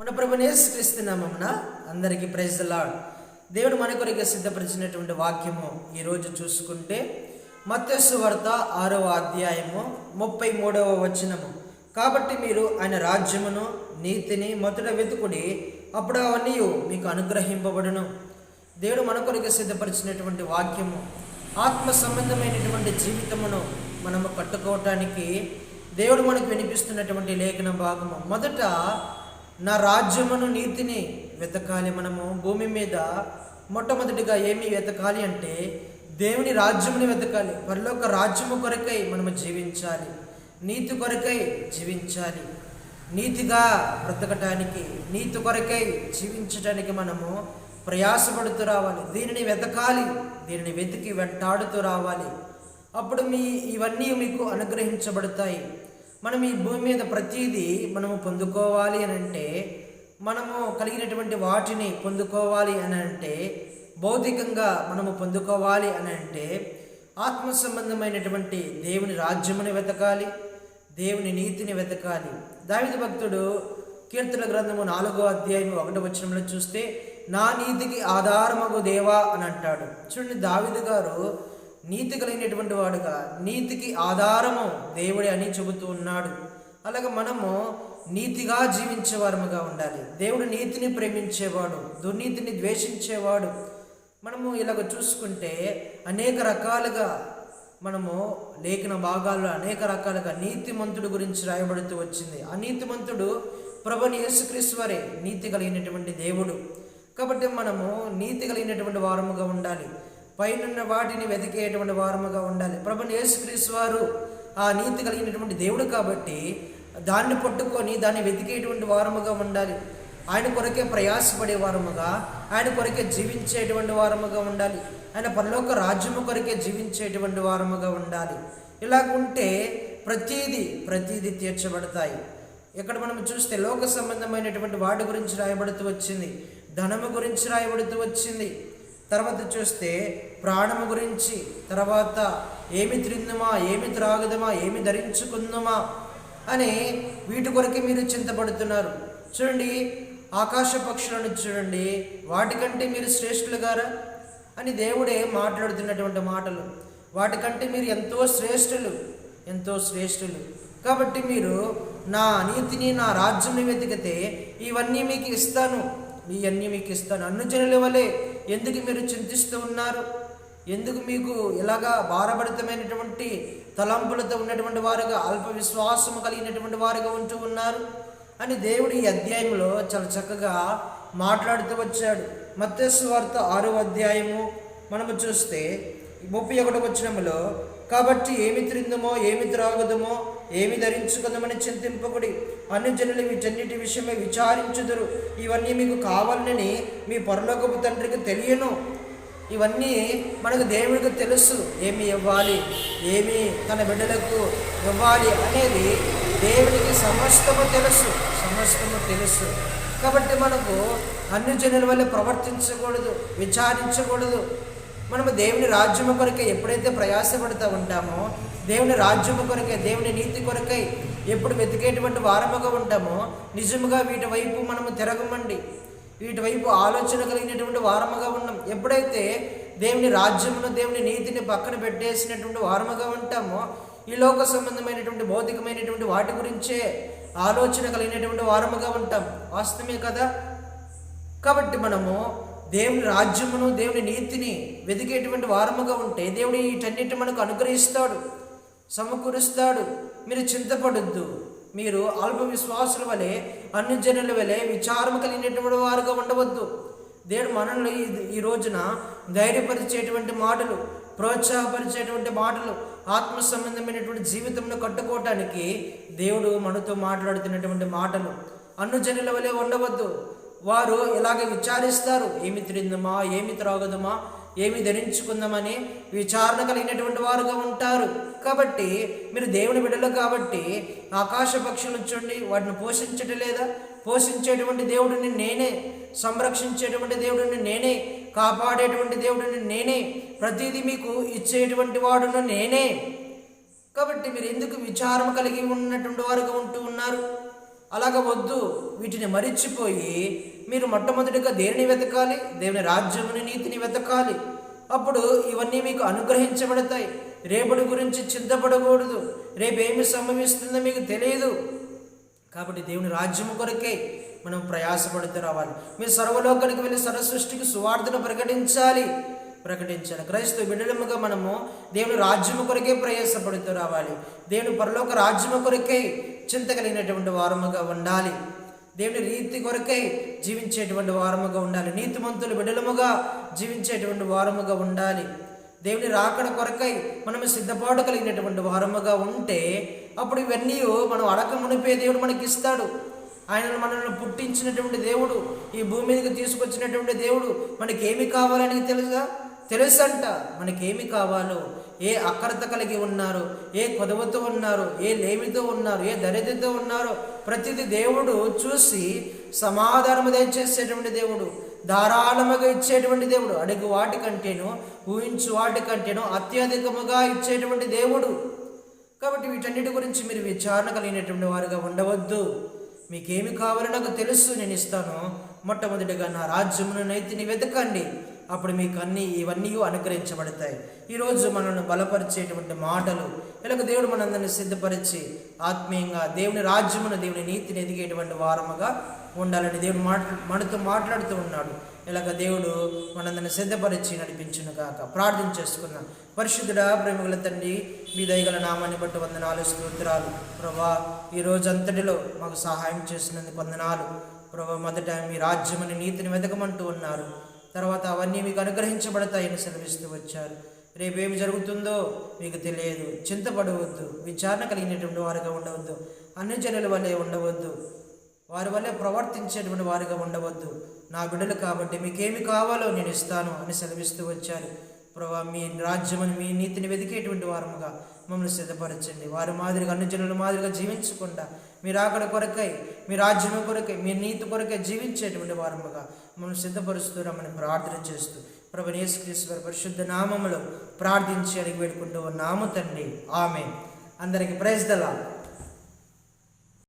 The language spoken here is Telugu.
మన ప్రభు నేసుక్రీస్తున్నామన్న అందరికీ ప్రైజ్ లాడ్ దేవుడు మన కొరకు సిద్ధపరిచినటువంటి వాక్యము ఈరోజు చూసుకుంటే మత్స్సు వార్త ఆరవ అధ్యాయము ముప్పై మూడవ వచనము. కాబట్టి మీరు ఆయన రాజ్యమును నీతిని మొదట వెతుకుడి అప్పుడు అవన్నీ మీకు అనుగ్రహింపబడును. దేవుడు మన కొరకు సిద్ధపరిచినటువంటి వాక్యము ఆత్మ సంబంధమైనటువంటి జీవితమును మనము కట్టుకోవటానికి దేవుడు మనకు వినిపిస్తున్నటువంటి లేఖన భాగము. మొదట నా రాజ్యమును నీతిని వెతకాలి మనము. భూమి మీద మొట్టమొదటిగా ఏమి వెతకాలి అంటే దేవుని రాజ్యముని వెతకాలి. పరలోక రాజ్యము కొరకై మనము జీవించాలి. నీతి కొరకై జీవించాలి. నీతిగా బ్రతకటానికి నీతి కొరకై జీవించటానికి మనము ప్రయాసపడుతూ రావాలి. దీనిని వెతకాలి దీనిని వెతికి వెంటాడుతూ రావాలి. అప్పుడు మీ ఇవన్నీ మీకు అనుగ్రహించబడతాయి. మనం ఈ భూమి మీద ప్రతిదీ మనము పొందుకోవాలి అని అంటే మనము కలిగినటువంటి వాటిని పొందుకోవాలి అని అంటే భౌతికంగా మనము పొందుకోవాలి అని అంటే ఆత్మ సంబంధమైనటువంటి దేవుని రాజ్యముని వెతకాలి దేవుని నీతిని వెతకాలి. దావిద భక్తుడు కీర్తన గ్రంథము నాలుగో అధ్యాయం ఒకటి వచనంలో చూస్తే నా నీతికి ఆధారమగు దేవా అని అంటాడు. చూడండి దావిదు గారు నీతి కలిగినటువంటి వాడుగా నీతికి ఆధారము దేవుడే అని చెబుతూ ఉన్నాడు. అలాగే మనము నీతిగా జీవించేవారముగా ఉండాలి. దేవుడు నీతిని ప్రేమించేవాడు దుర్నీతిని ద్వేషించేవాడు. మనము ఇలాగ చూసుకుంటే అనేక రకాలుగా మనము లేఖన భాగాల్లో అనేక రకాలుగా నీతిమంతుడు గురించి రాయబడుతూ వచ్చింది. ఆ నీతిమంతుడు ప్రభుని యేసుక్రీస్తు వారే నీతి కలిగినటువంటి దేవుడు. కాబట్టి మనము నీతి కలిగినటువంటి వారముగా ఉండాలి. పైనున్న వాటిని వెతికేటువంటి వారముగా ఉండాలి. ప్రభుని యేసుక్రీస్తు వారు ఆ నీతి కలిగినటువంటి దేవుడు కాబట్టి దాన్ని పట్టుకొని దాన్ని వెతికేటువంటి వారముగా ఉండాలి. ఆయన కొరకే ప్రయాసపడే వారముగా ఆయన కొరకే జీవించేటువంటి వారముగా ఉండాలి. ఆయన పరలోక రాజ్యము కొరకే జీవించేటువంటి వారముగా ఉండాలి. ఇలాగుంటే ప్రతీది ప్రతీది తీర్చబడతాయి. ఇక్కడ మనం చూస్తే లోక సంబంధమైనటువంటి వాటి గురించి రాయబడుతూ వచ్చింది. ధనము గురించి రాయబడుతూ వచ్చింది. తర్వాత చూస్తే ప్రాణము గురించి తర్వాత ఏమి త్రిందుమా ఏమి త్రాగుదమా ఏమి ధరించుకుందామా అని వీటి కొరకే మీరు చింతపడుతున్నారు. చూడండి ఆకాశ పక్షులను చూడండి వాటికంటే మీరు శ్రేష్ఠులు గారా అని దేవుడే మాట్లాడుతున్నటువంటి మాటలు. వాటికంటే మీరు ఎంతో శ్రేష్ఠులు ఎంతో శ్రేష్ఠులు. కాబట్టి మీరు నా నీతిని నా రాజ్యంని వెతికితే ఇవన్నీ మీకు ఇస్తాను. ఇవన్నీ మీకు ఇస్తాను. అన్నజనుల వలె ఎందుకు మీరు చింతిస్తూ ఉన్నారు? ఎందుకు మీకు ఇలాగా భారభరితమైనటువంటి తలంపులతో ఉన్నటువంటి వారుగా అల్ప విశ్వాసము కలిగినటువంటి వారుగా ఉంటూ ఉన్నారు? అని దేవుడు ఈ అధ్యాయంలో చాలా చక్కగా మాట్లాడుతూ వచ్చాడు. మత్స్సు వార్త ఆరో అధ్యాయము. మనము చూస్తే ముప్పై ఒకటి వచ్చినములో కాబట్టి ఏమి త్రిందుమో ఏమి త్రాగుదమో ఏమి ధరించుకుందామని చింతింపకుడి అన్ని జనులు వీటన్నిటి విషయమే విచారించుదురు. ఇవన్నీ మీకు కావాలని మీ పరలోకపు తండ్రికి తెలియను. ఇవన్నీ మనకు దేవుడికి తెలుసు. ఏమి ఇవ్వాలి ఏమి తన బిడ్డలకు ఇవ్వాలి అనేది దేవుడికి సమస్తము తెలుసు. సమస్తము తెలుసు. కాబట్టి మనకు అన్ని జనుల వల్ల ప్రవర్తించకూడదు విచారించకూడదు. మనము దేవుని రాజ్యము కొరకే ఎప్పుడైతే ప్రయాసపడుతూ ఉంటామో దేవుని రాజ్యము కొరకే దేవుని నీతి కొరకై ఎప్పుడు వెతికేటువంటి వారముగా ఉంటామో నిజముగా వీటి వైపు మనము తిరగమండి. వీటి వైపు ఆలోచన కలిగినటువంటి వారముగా ఉన్నాం. ఎప్పుడైతే దేవుని రాజ్యమును దేవుని నీతిని పక్కన పెట్టేసినటువంటి వారముగా ఉంటామో ఈ లోక సంబంధమైనటువంటి భౌతికమైనటువంటి వాటి గురించే ఆలోచన కలిగినటువంటి వారముగా ఉంటాం. వాస్తవమే కదా? కాబట్టి మనము దేవుని రాజ్యమును దేవుని నీతిని వెతికేటువంటి వారముగా ఉంటే దేవుడు వీటన్నిటి మనకు అనుగ్రహిస్తాడు సమకూరుస్తాడు. మీరు చింతపడొద్దు. మీరు అల్ప విశ్వాసుల వలె అన్యజనుల జనుల వలె విచారము కలిగినటువంటి వారుగా ఉండవద్దు. దేవుడు మనల్ని ఈ- రోజున ధైర్యపరిచేటువంటి మాటలు ప్రోత్సాహపరిచేటువంటి మాటలు ఆత్మ సంబంధమైనటువంటి జీవితంలో కట్టుకోవటానికి దేవుడు మనతో మాట్లాడుతున్నటువంటి మాటలు అన్నుజనుల వలె ఉండవద్దు. వారు ఇలాగ విచారిస్తారు ఏమి తిరిందమా ఏమి త్రాగదమా ఏమి ధరించుకుందామని విచారణ కలిగినటువంటి వారుగా ఉంటారు. కాబట్టి మీరు దేవుని బిడ్డలు కాబట్టి ఆకాశ పక్షులు చూడండి వాటిని పోషించటం లేదా? పోషించేటువంటి దేవుడిని నేనే సంరక్షించేటువంటి దేవుడిని నేనే కాపాడేటువంటి దేవుడిని నేనే ప్రతిదీ మీకు ఇచ్చేటువంటి వాడును నేనే. కాబట్టి మీరు ఎందుకు విచారం కలిగి ఉన్నటువంటి వారుగా ఉంటూ ఉన్నారు? అలాగ వద్దు వీటిని మరిచిపోయి మీరు మొట్టమొదటిగా దేనిని వెతకాలి? దేవుని రాజ్యముని నీతిని వెతకాలి. అప్పుడు ఇవన్నీ మీకు అనుగ్రహించబడతాయి. రేపటి గురించి చింతపడకూడదు. రేపు ఏమి సంభవిస్తుందో మీకు తెలియదు కాబట్టి దేవుని రాజ్యము కొరకే మనం ప్రయాసపడుతూ రావాలి. మీరు సర్వలోకానికి వెళ్ళి సరసృష్టికి సువార్తను ప్రకటించాలి. ప్రకటించాలి. క్రైస్తవ బిడ్డలముగా మనము దేవుని రాజ్యము కొరకే ప్రయాసపడుతూ రావాలి. దేవుని పరలోక రాజ్యము కొరకే చింత కలిగినటువంటి వారముగా ఉండాలి. దేవుని రీతి కొరకై జీవించేటువంటి వారముగా ఉండాలి. నీతిమంతులు విడలముగా జీవించేటువంటి వారముగా ఉండాలి. దేవుని రాకడ కొరకై మనం సిద్ధపాటు కలిగినటువంటి వారముగా ఉంటే అప్పుడు ఇవన్నీ మనం అడక మునిపే దేవుడు మనకి ఇస్తాడు ఆయన మనల్ని పుట్టించినటువంటి దేవుడు ఈ భూమి మీదకి తీసుకొచ్చినటువంటి దేవుడు మనకేమి ఏమి కావాలని తెలుసా? తెలుసంట మనకేమి కావాలో? ఏ అక్రత కలిగి ఉన్నారు? ఏ కొదవతో ఉన్నారు? ఏ లేమితో ఉన్నారు? ఏ దరిద్రతో ఉన్నారో? ప్రతిదీ దేవుడు చూసి సమాధానము దయచేసేటువంటి దేవుడు ధారాళముగా ఇచ్చేటువంటి దేవుడు అడుగు వాటికంటేను ఊహించు వాటికంటేను అత్యధికముగా ఇచ్చేటువంటి దేవుడు. కాబట్టి వీటన్నిటి గురించి మీరు విచారణ కలిగినటువంటి వారుగా ఉండవద్దు. మీకేమి కావాలో నాకు తెలుసు నేను ఇస్తాను. మొట్టమొదటిగా నా రాజ్యమును నైతిని వెతకండి. అప్పుడు మీకు అన్ని ఇవన్నీ అనుగ్రహించబడతాయి. ఈరోజు మనల్ని బలపరిచేటువంటి మాటలు ఇలాగ దేవుడు మనందరిని సిద్ధపరిచి ఆత్మీయంగా దేవుని రాజ్యమును దేవుని నీతిని ఎదిగేటువంటి వారముగా ఉండాలని దేవుడు మాట్లా మనతో మాట్లాడుతూ ఉన్నాడు. ఇలాగ దేవుడు మనందరిని సిద్ధపరిచి నడిపించును కాక ప్రార్థన చేసుకున్నాం పరిశుద్ధుడ ప్రేమగల తండ్రి మీ దయగల నామాన్ని బట్టి వందనాలు స్తోత్రాలు. ప్రభా ఈ రోజంతటిలో మాకు సహాయం చేసినందుకు వందనాలు. ప్రభా మొదట మీ రాజ్యమని నీతిని వెతకమంటూ ఉన్నారు. తర్వాత అవన్నీ మీకు అనుగ్రహించబడతాయని సెలవిస్తూ వచ్చారు. రేపేమి జరుగుతుందో మీకు తెలియదు. చింతపడవద్దు. విచారణ కలిగినటువంటి వారుగా ఉండవద్దు. అన్ని జనుల వల్లే ఉండవద్దు. వారి వల్లే ప్రవర్తించేటువంటి వారిగా ఉండవద్దు. నా బిడ్డలు కాబట్టి మీకేమి కావాలో నేను ఇస్తాను అని సెలవిస్తూ వచ్చారు. ప్రభా మీ రాజ్యమని మీ నీతిని వెతికేటువంటి వారముగా మమ్మల్ని సిద్ధపరచండి. వారి మాదిరిగా అన్ని జనుల మాదిరిగా జీవించకుండా మీరు అక్కడ కొరకై మీ రాజ్యం కొరకై మీ నీతి కొరకై జీవించేటువంటి వారముగా మమ్మల్ని సిద్ధపరుస్తూ రమ్మని ప్రార్థన చేస్తూ ప్రభు యేసుక్రీశ్వర పరిశుద్ధ నామములో ప్రార్థించి అడిగి వేడుకుంటూ నాము తండ్రి. ఆమె అందరికి ప్రైజ్ దలా